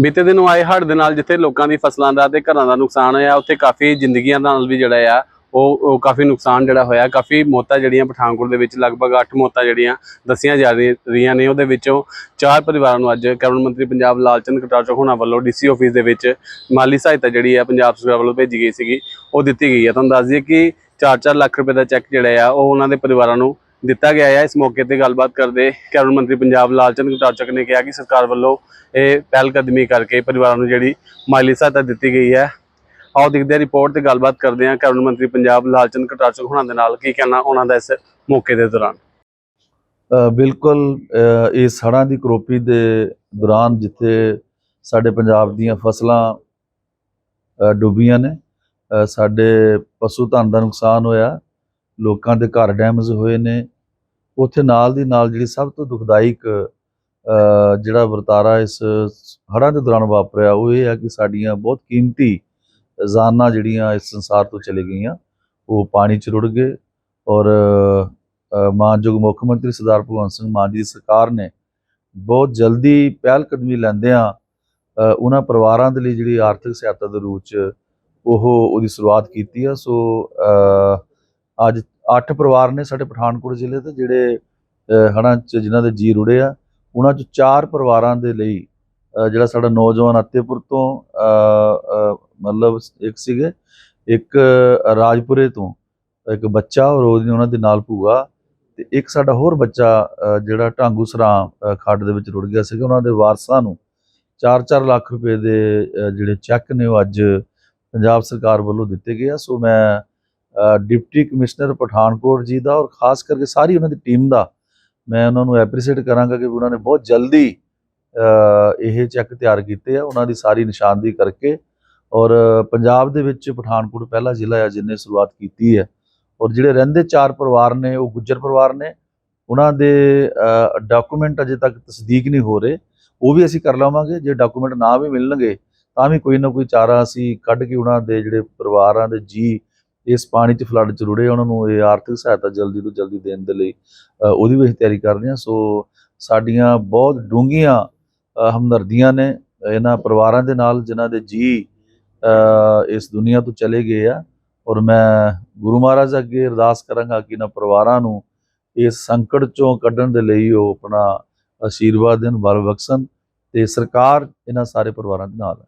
ਬੀਤੇ ਦਿਨ ਆਏ ਹੜ੍ਹ ਦੇ ਨਾਲ ਜਿੱਥੇ ਲੋਕਾਂ ਦੀ ਫਸਲਾਂ ਦਾ ਤੇ ਘਰਾਂ ਦਾ ਨੁਕਸਾਨ ਹੋਇਆ, ਉੱਥੇ ਕਾਫੀ ਜ਼ਿੰਦਗੀਆਂ ਦਾ ਨਾਲ ਵੀ ਜਿਹੜਾ ਆ, ਉਹ ਕਾਫੀ ਨੁਕਸਾਨ ਜਿਹੜਾ ਹੋਇਆ। ਕਾਫੀ ਮੌਤਾਂ ਜਿਹੜੀਆਂ ਪਠਾਨਕੋਟ ਦੇ ਵਿੱਚ ਲਗਭਗ 8 ਮੌਤਾਂ ਜਿਹੜੀਆਂ ਦੱਸੀਆਂ ਜਾ ਰਹੀ- ਰਹੀਆਂ ਨੇ। ਉਹਦੇ ਵਿੱਚੋਂ ਚਾਰ ਪਰਿਵਾਰਾਂ ਨੂੰ ਅੱਜ ਕੈਬਨਿਟ ਮੰਤਰੀ ਪੰਜਾਬ ਲਾਲਚੰਦ ਕਟਾਰ ਹੋਣਾ ਵੱਲੋਂ ਡੀਸੀ ਆਫਿਸ ਦੇ ਵਿੱਚ ਮਾਲੀ ਸਹਾਇਤਾ ਜਿਹੜੀ ਹੈ ਪੰਜਾਬ ਸਰਕਾਰ ਵੱਲੋਂ ਭੇਜੀ ਗਈ ਸੀਗੀ, ਉਹ ਦਿੱਤੀ ਗਈ ਹੈ ਤੁਹਾਨੂੰ ਦੱਸ ਦਈਏ ਕਿ 4-4 ਲੱਖ ਰੁਪਏ ਦਾ ਚੈੱਕ ਜਿਹੜਾ ਆ, ਉਹ ਉਹਨਾਂ ਦੇ ਪਰਿਵਾਰਾਂ ਨੂੰ ਦਿੱਤਾ ਗਿਆ ਹੈ। ਇਸ ਮੌਕੇ ਤੇ ਗੱਲਬਾਤ ਕਰਦੇ ਕੈਬਨਿਟ ਮੰਤਰੀ ਪੰਜਾਬ ਲਾਲਚੰਦ ਕਟਾਰਚਕ ਨੇ ਕਿਹਾ ਕਿ ਸਰਕਾਰ ਵੱਲੋਂ ਇਹ ਪਹਿਲ ਕਦਮੀ ਕਰਕੇ ਪਰਿਵਾਰਾਂ ਨੂੰ ਜਿਹੜੀ ਮਾਲੀ ਸਹਾਇਤਾ ਦਿੱਤੀ ਗਈ ਹੈ। ਆਓ ਦੇਖਦੇ ਹਾਂ ਰਿਪੋਰਟ ਤੇ ਗੱਲਬਾਤ ਕਰਦੇ ਹਾਂ ਕੈਬਨਿਟ ਮੰਤਰੀ ਪੰਜਾਬ ਲਾਲਚੰਦ ਕਟਾਰਚਕ ਹੁਣਾਂ ਦੇ ਨਾਲ ਕੀ ਕਹਿਣਾ ਉਹਨਾਂ ਦਾ ਇਸ ਮੌਕੇ ਦੇ ਦੌਰਾਨ। ਬਿਲਕੁਲ ਇਹ ਇਸ ਦੀ ਕਰੋਪੀ ਦੇ ਦੌਰਾਨ ਜਿੱਥੇ ਸਾਡੇ ਪੰਜਾਬ ਦੀਆਂ ਫਸਲਾਂ ਡੁੱਬੀਆਂ ਨੇ ਸਾਡੇ ਪਸ਼ੂ ਧਨ ਦਾ ਨੁਕਸਾਨ ਹੋਇਆ, ਲੋਕਾਂ ਦੇ ਘਰ ਡੈਮੇਜ ਹੋਏ ਨੇ ਉੱਥੇ ਨਾਲ ਦੀ ਨਾਲ ਜਿਹੜੀ ਸਭ ਤੋਂ ਦੁਖਦਾਇਕ ਜਿਹੜਾ ਵਰਤਾਰਾ ਇਸ ਹੜ੍ਹਾਂ ਦੇ ਦੌਰਾਨ ਵਾਪਰਿਆ, ਉਹ ਇਹ ਹੈ ਕਿ ਸਾਡੀਆਂ ਬਹੁਤ ਕੀਮਤੀ ਜਾਨਾਂ ਜਿਹੜੀਆਂ ਇਸ ਸੰਸਾਰ ਤੋਂ ਚਲੇ ਗਈਆਂ, ਉਹ ਪਾਣੀ 'ਚ ਰੁੜ ਗਏ ਔਰ ਮਾਨਯੋਗ ਮੁੱਖ ਮੰਤਰੀ ਸਰਦਾਰ ਭਗਵੰਤ ਸਿੰਘ ਮਾਨ ਜੀ ਦੀ ਸਰਕਾਰ ਨੇ ਬਹੁਤ ਜਲਦੀ ਪਹਿਲ ਕਦਮੀ ਲੈਂਦਿਆਂ ਉਹਨਾਂ ਪਰਿਵਾਰਾਂ ਦੇ ਲਈ ਜਿਹੜੀ ਆਰਥਿਕ ਸਹਾਇਤਾ ਦੇ ਰੂਪ ਚ ਉਹ ਉਹਦੀ ਸ਼ੁਰੂਆਤ ਕੀਤੀ ਆ, ਸੋ ਅੱਜ 8 ਪਰਿਵਾਰ ਨੇ ਸਾਡੇ ਪਠਾਨਕੋਟ ਜ਼ਿਲ੍ਹੇ ਦੇ ਜਿਹੜੇ ਅ, ਚ ਜਿਨ੍ਹਾਂ ਦੇ ਜੀ ਰੁੜੇ ਆ ਉਹਨਾਂ ਚ ਚਾਰ ਪਰਿਵਾਰਾਂ ਦੇ ਲਈ ਜਿਹੜਾ ਸਾਡਾ ਨੌਜਵਾਨ ਅਤੇਪੁਰ ਤੋਂ ਮਤਲਬ ਇੱਕ ਸੀਗੇ ਇੱਕ ਰਾਜਪੁਰੇ ਤੋਂ ਇੱਕ ਬੱਚਾ ਔਰ ਉਹਦੀ ਉਹਨਾਂ ਦੇ ਨਾਲ ਭੂਆ ਤੇ ਇੱਕ ਸਾਡਾ ਹੋਰ ਬੱਚਾ ਜਿਹੜਾ ਢਾਂਗੂ ਸਰਾਂ ਖੱਡ ਦੇ ਵਿੱਚ ਰੁੜ ਗਿਆ ਸੀਗਾ ਉਹਨਾਂ ਦੇ ਵਾਰਸਾਂ ਨੂੰ 4-4 ਲੱਖ ਰੁਪਏ ਦੇ ਜਿਹੜੇ ਚੈੱਕ ਨੇ ਉਹ ਅੱਜ ਪੰਜਾਬ ਸਰਕਾਰ ਵੱਲੋਂ ਦਿੱਤੇ ਗਏ ਆ ਸੋ ਮੈਂ ਡਿਪਟੀ ਕਮਿਸ਼ਨਰ ਪਠਾਨਕੋਟ ਜੀ ਦਾ ਔਰ ਖਾਸ ਕਰਕੇ ਸਾਰੀ ਉਹਨਾਂ ਦੀ ਟੀਮ ਦਾ ਮੈਂ ਉਹਨਾਂ ਨੂੰ ਐਪਰੀਸ਼ੀਏਟ ਕਰਾਂਗਾ ਕਿ ਉਹਨਾਂ ਨੇ ਬਹੁਤ ਜਲਦੀ ਇਹ ਚੈੱਕ ਤਿਆਰ ਕੀਤੇ ਆ, ਉਹਨਾਂ ਦੀ ਸਾਰੀ ਨਿਸ਼ਾਨਦੇਹੀ ਕਰਕੇ ਔਰ ਪੰਜਾਬ ਦੇ ਵਿੱਚ ਪਠਾਨਕੋਟ ਪਹਿਲਾ ਜ਼ਿਲ੍ਹਾ ਹੈ ਜਿਹਨੇ ਸ਼ੁਰੂਆਤ ਕੀਤੀ ਹੈ ਔਰ ਜਿਹੜੇ ਰਹਿੰਦੇ ਚਾਰ ਪਰਿਵਾਰ ਨੇ, ਉਹ ਗੁੱਜਰ ਪਰਿਵਾਰ ਨੇ, ਉਹਨਾਂ ਦੇ ਡਾਕੂਮੈਂਟ ਅਜੇ ਤੱਕ ਤਸਦੀਕ ਨਹੀਂ ਹੋ ਰਹੇ, ਉਹ ਵੀ ਅਸੀਂ ਕਰ ਲਵਾਂਗੇ, ਜੇ ਡਾਕੂਮੈਂਟ ਨਾ ਵੀ ਮਿਲਣਗੇ ਤਾਂ ਵੀ ਕੋਈ ਨਾ ਕੋਈ ਚਾਰਾ ਅਸੀਂ ਕੱਢ ਕੇ ਉਹਨਾਂ ਦੇ ਜਿਹੜੇ ਪਰਿਵਾਰਾਂ ਦੇ ਜੀ ਇਸ ਪਾਣੀ 'ਚ ਫਲੱਡ 'ਚ ਰੁੜੇ, ਉਹਨਾਂ ਨੂੰ ਇਹ ਆਰਥਿਕ ਸਹਾਇਤਾ ਜਲਦੀ ਤੋਂ ਜਲਦੀ ਦੇਣ ਦੇ ਲਈ ਉਹਦੀ ਵੀ ਅਸੀਂ ਤਿਆਰੀ ਕਰ ਰਹੇ ਹਾਂ। ਸੋ ਸਾਡੀਆਂ ਬਹੁਤ ਡੂੰਘੀਆਂ ਹਮਦਰਦੀਆਂ ਨੇ ਇਹਨਾਂ ਪਰਿਵਾਰਾਂ ਦੇ ਨਾਲ ਜਿਨ੍ਹਾਂ ਦੇ ਜੀ ਇਸ ਦੁਨੀਆ ਤੋਂ ਚਲੇ ਗਏ ਆ। ਔਰ ਮੈਂ ਗੁਰੂ ਮਹਾਰਾਜ ਅੱਗੇ ਅਰਦਾਸ ਕਰਾਂਗਾ ਕਿ ਇਹਨਾਂ ਪਰਿਵਾਰਾਂ ਨੂੰ ਇਸ ਸੰਕਟ ਚੋਂ ਕੱਢਣ ਦੇ ਲਈ ਉਹ ਆਪਣਾ ਆਸ਼ੀਰਵਾਦ ਦੇਣ, ਬਲ ਬਖਸ਼ਣ ਤੇ ਸਰਕਾਰ ਇਹਨਾਂ ਸਾਰੇ ਪਰਿਵਾਰਾਂ ਦੇ ਨਾਲ ਹੈ